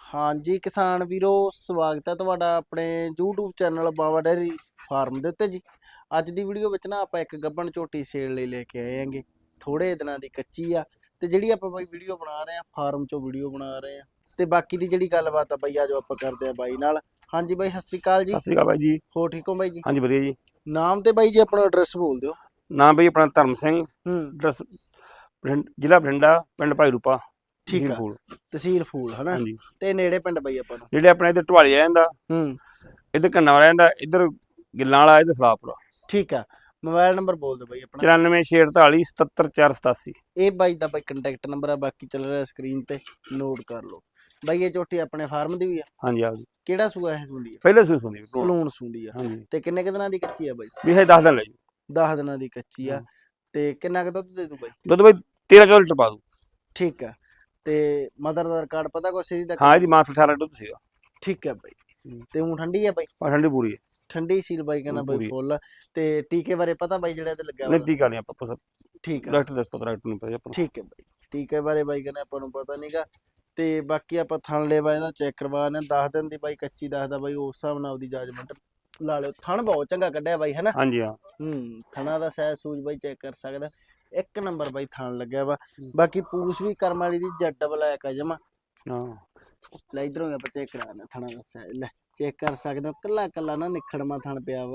ਹਾਂਜੀ ਕਿਸਾਨ ਵੀਰੋ ਸਵਾਗਤ ਹੈ ਤੁਹਾਡਾ ਆਪਣੇ YouTube channel Baba dairy farm ਦੇ ਉੱਤੇ ਜੀ। ਅੱਜ ਦੀ ਵੀਡੀਓ ਵਿੱਚ ਨਾ ਆਪਾਂ ਇੱਕ ਗੱਬਣ ਝੋਟੀ ਸੇਲ ਲਈ ਲੈ ਕੇ ਆਏ ਆਂਗੇ ਥੋੜੇ ਦਿਨਾਂ ਦੀ ਕੱਚੀ ਆ ਤੇ ਜਿਹੜੀ ਆਪਾਂ ਬਾਈ ਵੀਡੀਓ ਬਣਾ ਰਹੇ ਆ ਫਾਰਮ ਚੋਂ ਵੀਡੀਓ ਬਣਾ ਰਹੇ ਆ ਤੇ ਬਾਕੀ ਦੀ ਜਿਹੜੀ ਗੱਲਬਾਤ ਆ ਬਾਈ ਆਜੋ ਆਪਾਂ ਕਰਦੇ ਆ ਬਾਈ ਨਾਲ। ਹਾਂਜੀ ਬਾਈ ਸਤਿ ਸ੍ਰੀ ਅਕਾਲ ਜੀ। ਸਤਿ ਸ਼੍ਰੀ ਅਕਾਲ ਬਾਈ ਜੀ। ਹੋ ਠੀਕ ਹੋ ਬਾਈ ਜੀ? ਹਾਂਜੀ ਵਧੀਆ ਜੀ। ਨਾਮ ਤੇ ਬਾਈ ਜੀ ਆਪਣਾ ਐਡਰੈਸ ਬੋਲ ਦਿਓ। ਨਾਮ ਬਈ ਆਪਣਾ ਧਰਮ ਸਿੰਘ। ਹੂੰ। ਡਰਸ ਜ਼ਿਲ੍ਹਾ ਬਠਿੰਡਾ ਪਿੰਡ ਭਾਈ ਰੂਪਾ ਠੀਕ ਆ। ਤਹਿਸੀਲ ਫੂਲ ਹਨਾ? ਹਾਂਜੀ। ਤੇ ਨੇੜੇ ਪਿੰਡ ਬਾਈ ਆਪਾਂ ਨੂੰ। ਜਿਹੜੇ ਆਪਣੇ ਇੱਧਰ ਢਵਾਲੀ ਆ ਜਾਂਦਾ ਹੂੰ। ਇੱਧਰ ਕੰਨਾ ਆ ਜਾਂਦਾ ਇੱਧਰ ਗਿੱਲਾਂ ਵਾਲਾ ਇੱਧਰ ਸਲਾਪੁਰਾ ਠੀਕ ਆ। ਮੋਬਾਈਲ ਨੰਬਰ ਬੋਲ ਦਿਓ ਬਾਈ ਆਪਣਾ। 9448 77487 ਇਹ ਬਾਈ ਦਾ ਬਾਈ ਕੰਟੈਕਟ ਨੰਬਰ ਆ ਬਾਕੀ ਚੱਲ ਰਿਹਾ ਸਕਰੀਨ ਤੇ ਨੋਟ ਕਰ ਲਓ। ਬਾਈ ਇਹ ਝੋਟੀ ਆਪਣੇ ਫਾਰਮ ਦੀ ਵੀ ਆ? ਹਾਂਜੀ ਆ ਜੀ ਕਿਹੜਾ ਸੂਆ ਇਹ ਸੁੰਦੀ ਆ? ਪਹਿਲੇ ਸੂਈ ਸੁਣੀ ਵੀ ਕਲੂਣ ਸੁੰਦੀ ਆ। ਹਾਂਜੀ। ਤੇ ਕਿੰਨੇ ਕੁ ਦਿਨਾਂ ਦੀ ਕੱਚੀ ਆ ਬਾਈ? ਵੀ ਇਹ 10 ਦਿਨ ਲੈ ਜੀ 10 ਦਿਨਾਂ ਦੀ ਕੱਚੀ ਆ। ਹਾਂ। ਤੇ ਕਿੰਨਾ ਕੁ ਦੁੱਧ ਦੇ ਦੂ ਬਾਈ? ਦੁੱਧ ਬਈ 13 ਕਿਲੋ ਲੀਟਰ ਪਾ ਦੂ ਠੀਕ ਆ। ਤੇ ਮਦਰ ਦਾ ਰਿਕਾਰਡ ਪਤਾ ਕੋਈ ਸਿੱਧੀ ਦਾ ਹਾਂ ਇਹਦੀ ਮਾਂ ਤੋਂ 18 ਦੁੱਧ ਸੀਗਾ। ਠੀਕ ਆ ਬਾਈ। ਹੂੰ। ਤੇ ਹੁਣ ਠੰਡੀ ਆ ਬਾਈ? ਆ ਠੰਡੀ ਪੂਰੀ ਹੈ। ਠੰਡੀ ਸੀਲ ਬਾਈ ਕਹਿੰਦਾ ਬਾਈ। ਫੁੱਲ ਤੇ ਟੀਕੇ ਬਾਰੇ ਪਤਾ ਬਾਈ ਜਿਹੜਾ ਤੇ ਲੱਗਿਆ ਨਹੀਂ? ਟੀਕਾ ਨਹੀਂ ਆਪਾਂ ਪੁੱਛ ਠੀਕ ਆ ਡਾਕਟਰ ਦੱਸ ਪਤਾ ਡਾਕਟਰ ਨੂੰ ਪਤਾ ਆਪਾਂ। ਠੀਕ ਹੈ ਬਾਈ। ਟੀਕੇ ਬਾਰੇ ਬਾਈ ਕਹਿੰਦਾ ਆਪਾਂ ਨੂੰ ਪਤਾ ਨਹੀਂਗਾ ਤੇ ਬਾਕੀ ਆਪਾਂ ਥਣ ਲੈਵਾ ਇਹਦਾ ਚੈੱਕ ਕਰਵਾ ਨੇ 10 ਦਿਨ ਦੀ ਬਾਈ ਕੱਚੀ ਦੱਸਦਾ ਬਾਈ। ਉਸ ਹਿਸਾਬ ਨਾਲ ਉਹਦੀ ਜੱਜਮੈਂਟ ਲਾ ਲਿਓ। ਥਣ ਬਹੁਤ ਚੰਗਾ ਕੱਢਿਆ ਬਾਈ ਹੈਨਾ ਹਾਂਜੀ ਹਾਂ। ਹੂੰ ਥਣਾ ਦਾ ਸਾਈਜ਼ ਸੂਜ ਬਾਈ ਚੈੱਕ ਕਰ ਸਕਦਾ। ਇੱਕ ਨੰਬਰ ਬਾਈ ਥਣ ਲੱਗਿਆ ਵਾ। ਬਾਕੀ ਪੂਛ ਵੀ ਕਰਮ ਵਾਲੀ ਦੀ ਜੱਟ ਬਲੈਕ ਆ ਜਮਾ। ਹਾਂ। ਲੈ ਇਧਰੋਂ ਆਪਾਂ ਚੈੱਕ ਕਰਾਣਾ ਥਣਾ ਦਾ ਸਾਈਜ਼ ਲੈ ਚੈੱਕ ਕਰ ਸਕਦੇ ਹੋ ਕੱਲਾ ਕੱਲਾ ਨਾ ਨਿਖੜਮਾ ਥਣ ਪਿਆ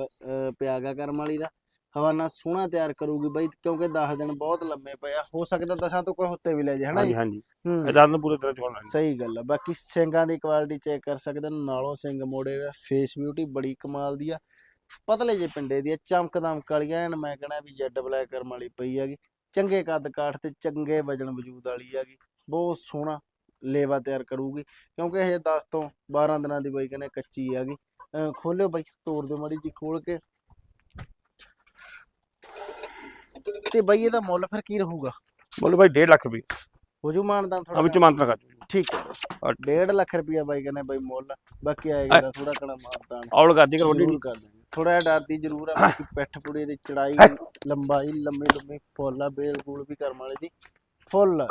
ਪਿਆਗਾ ਕਰਮ ਵਾਲੀ ਦਾ। ਹਵਾਨਾ ਸੋਹਣਾ ਤਿਆਰ ਕਰੂਗੀ ਬਾਈ ਕਿਉਂਕਿ 10 ਦਿਨ ਬਹੁਤ ਲੰਮੇ ਪਏ ਆ। ਹੋ ਸਕਦਾ ਦਸਾਂ ਤੋਂ ਕੋਈ ਹੁੱਤੇ ਵੀ ਲੈ ਜੇ ਹਨਾ ਹਾਂਜੀ ਜੀ? ਹਾਂਜੀ। ਦੰਦ ਪੂਰੇ ਤਰ੍ਹਾਂ ਚੋਣ ਸਹੀ ਗੱਲ ਆ। ਬਾਕੀ ਸਿੰਗਾਂ ਦੀ ਕੁਆਲਿਟੀ ਚੈੱਕ ਕਰ ਸਕਦੇ ਨਾਲੋਂ ਸਿੰਘ ਮੋੜੇ ਫੇਸ ਬਿਊਟੀ ਬੜੀ ਕਮਾਲ ਦੀ ਆ। ਪਤਲੇ ਜੇ ਪਿੰਡੇ ਦੀ ਚਮਕ ਦਮਕ ਵਾਲੀਆਂ ਐਨ ਮੈਂ ਕਹਣਾ ਵੀ ਜੈਡ ਬਲੈਕ ਕਰਮ ਵਾਲੀ ਪਈ ਹੈਗੀ। ਚੰਗੇ ਕੱਦ ਕਾਠ ਤੇ ਚੰਗੇ ਵਜਨ ਵਜੂਦ ਵਾਲੀ ਹੈਗੀ। ਬਹੁਤ ਸੋਹਣਾ ਲੇਵਾ ਤਿਆਰ ਕਰੂਗੀ। ਕਿਉਂਕਿ ਇਹ 10 ਤੋਂ 12 ਦਿਨਾਂ ਦੀ ਬਾਈ ਕਹਿੰਦੇ ਕੱਚੀ ਹੈਗੀ। ਖੋਲਿਓ ਬਾਈ ਤੋੜ ਦਿਓ ਮਾੜੀ ਜੀ ਖੋਲ ਕੇ। ਤੇ ਬਾਈ ਇਹਦਾ ਮੁੱਲ ਫਿਰ ਕੀ ਰਹੂਗਾ? ਬੋਲੋ ਭਾਈ 1.5 ਲੱਖ ਰੁਪਏ ਹੋ ਜੂ ਮਾਨਦਾਨ ਥੋੜਾ ਵਿੱਚ ਮੰਤਰ ਕਰ ਠੀਕ ਹੈ। ਔਰ 1.5 ਲੱਖ ਰੁਪਇਆ ਬਾਈ ਕਹਿੰਦੇ ਬਾਈ ਮੁੱਲ। ਬਾਕੀ ਆਏਗਾ ਥੋੜਾ ਕਣਾ ਮਾਰਦਾਨ ਔਲ ਕਰਦੀ ਕਰ ਵੱਡੀ ਜ਼ਰੂਰ ਕਰ ਦਾਂਗੇ ਥੋੜਾ ਜਿਹਾ ਡਰਦੀ ਜ਼ਰੂਰ ਆ ਬਾਕੀ ਪਿੱਠ ਪੁੜੇ ਦੀ ਚੜਾਈ ਲੰਬਾਈ ਲੰਮੇ ਲੰਮੇ ਫੁੱਲ ਆ ਬੇਲ ਬੂਲ ਵੀ ਕਰਮ ਵਾਲੇ ਦੀ ਫੁੱਲ।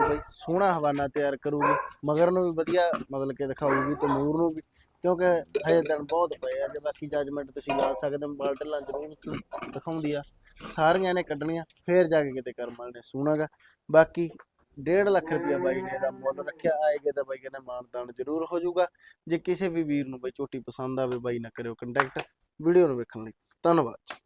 ਬਾਈ ਸੋਹਣਾ ਹਵਾਨਾ ਤਿਆਰ ਕਰੂਗੀ ਮਗਰ ਨੂੰ ਵੀ ਵਧੀਆ ਮਤਲਬ ਕਿ ਦਿਖਾਊਗੀ ਤੇ ਮੂਰ ਨੂੰ ਵੀ ਕਿਉਂਕਿ ਹਜੇ ਦਿਨ ਬਹੁਤ ਪਏ ਆ ਜੇ ਬਾਕੀ ਜੱਜਮੈਂਟ ਤੁਸੀਂ ਲਾ ਸਕਦੇ ਹੋ ਬਾਲਟਲਾਂ ਜ਼ਰੂਰ ਦਿਖਾਉਂਦੀ ਆ। ਸਾਰੀਆਂ ਨੇ ਕੱਢਣੀਆਂ ਫੇਰ ਜਾ ਕੇ ਕਿਤੇ ਕਰਮ ਵਾਲੇ ਨੇ ਸੋਹਣਾਗਾ ਬਾਕੀ 1.5 ਲੱਖ ਰੁਪਇਆ ਬਾਈ ਨੇ ਇਹਦਾ ਮੁੱਲ ਰੱਖਿਆ ਆਏਗਾ ਤਾਂ ਬਾਈ ਕਹਿੰਦਾ ਮਾਨਦਾਨ ਜ਼ਰੂਰ ਹੋ ਜਾਊਗਾ। ਜੇ ਕਿਸੇ ਵੀ ਵੀਰ ਨੂੰ ਬਾਈ ਝੋਟੀ ਪਸੰਦ ਆਵੇ, ਬਾਈ ਨਾ ਕਰਿਓ ਕੰਟੈਕਟ ਵੀਡੀਓ ਨੂੰ ਵੇਖਣ ਲਈ। ਧੰਨਵਾਦ